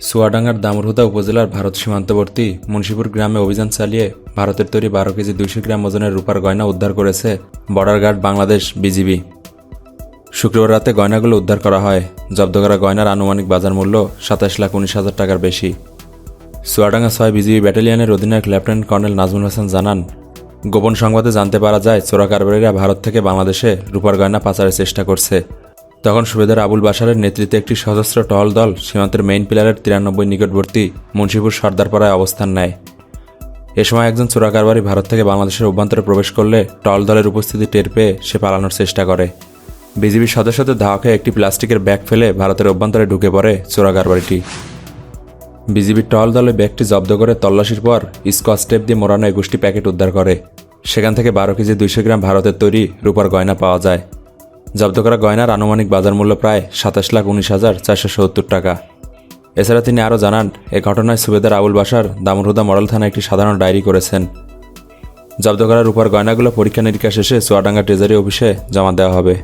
চুয়াডাঙ্গার দামরহুদা উপজেলার ভারত সীমান্তবর্তী মুন্সিপুর গ্রামে অভিযান চালিয়ে ভারতের তৈরি বারো কেজি দুইশো গ্রাম ওজনের রূপার গয়না উদ্ধার করেছে বর্ডার গার্ড বাংলাদেশ বিজিবি। শুক্রবার রাতে গয়নাগুলো উদ্ধার করা হয়। জব্দ করা গয়নার আনুমানিক বাজার মূল্য সাতাশ লাখ উনিশ হাজার টাকার বেশি। চুয়াডাঙ্গা ছয় বিজিবি ব্যাটালিয়নের অধিনায়ক লেফটেন্যান্ট কর্নেল নাজমুল হাসান জানান, গোপন সংবাদে জানতে পারা যায় চোরা কারবারিরা ভারত থেকে বাংলাদেশে রূপার গয়না পাচারের চেষ্টা করছে। তখন সুবেদার আবুল বাসারের নেতৃত্বে একটি সশস্ত্র টহল দল সীমান্তের মেইন পিলারের তিরানব্বই নিকটবর্তী মুন্সিপুর সর্দারপাড়ায় অবস্থান নেয়। এ সময় একজন চোরা কারবারি ভারত থেকে বাংলাদেশের অভ্যন্তরে প্রবেশ করলে টহল দলের উপস্থিতি টের পেয়ে সে পালানোর চেষ্টা করে। বিজিবির সদস্যদের ধাওয়া খেয়ে একটি প্লাস্টিকের ব্যাগ ফেলে ভারতের অভ্যন্তরে ঢুকে পড়ে চোরা কারবারিটি বিজিবির টহল দলে ব্যাগটি জব্দ করে তল্লাশির পর স্কচ টেপ দিয়ে মোড়ানো একুশটি প্যাকেট উদ্ধার করে। সেখান থেকে বারো কেজি দুইশো গ্রাম ভারতের তৈরি রূপার গয়না পাওয়া যায়। জব্দ করা গয়নার আনুমানিক বাজার মূল্য প্রায় সাতাশ লাখ উনিশ হাজার চারশো সত্তর টাকা। এছাড়া তিনি আরও জানান, এ ঘটনায় সুবেদার আবুল বাসার দামরহুদা মডেল থানায় একটি সাধারণ ডায়েরি করেছেন। জব্দ করার উপর গয়নাগুলো পরীক্ষা নিরীক্ষা শেষে চুয়াডাঙ্গা ট্রেজারি অফিসে জমা দেওয়া হবে।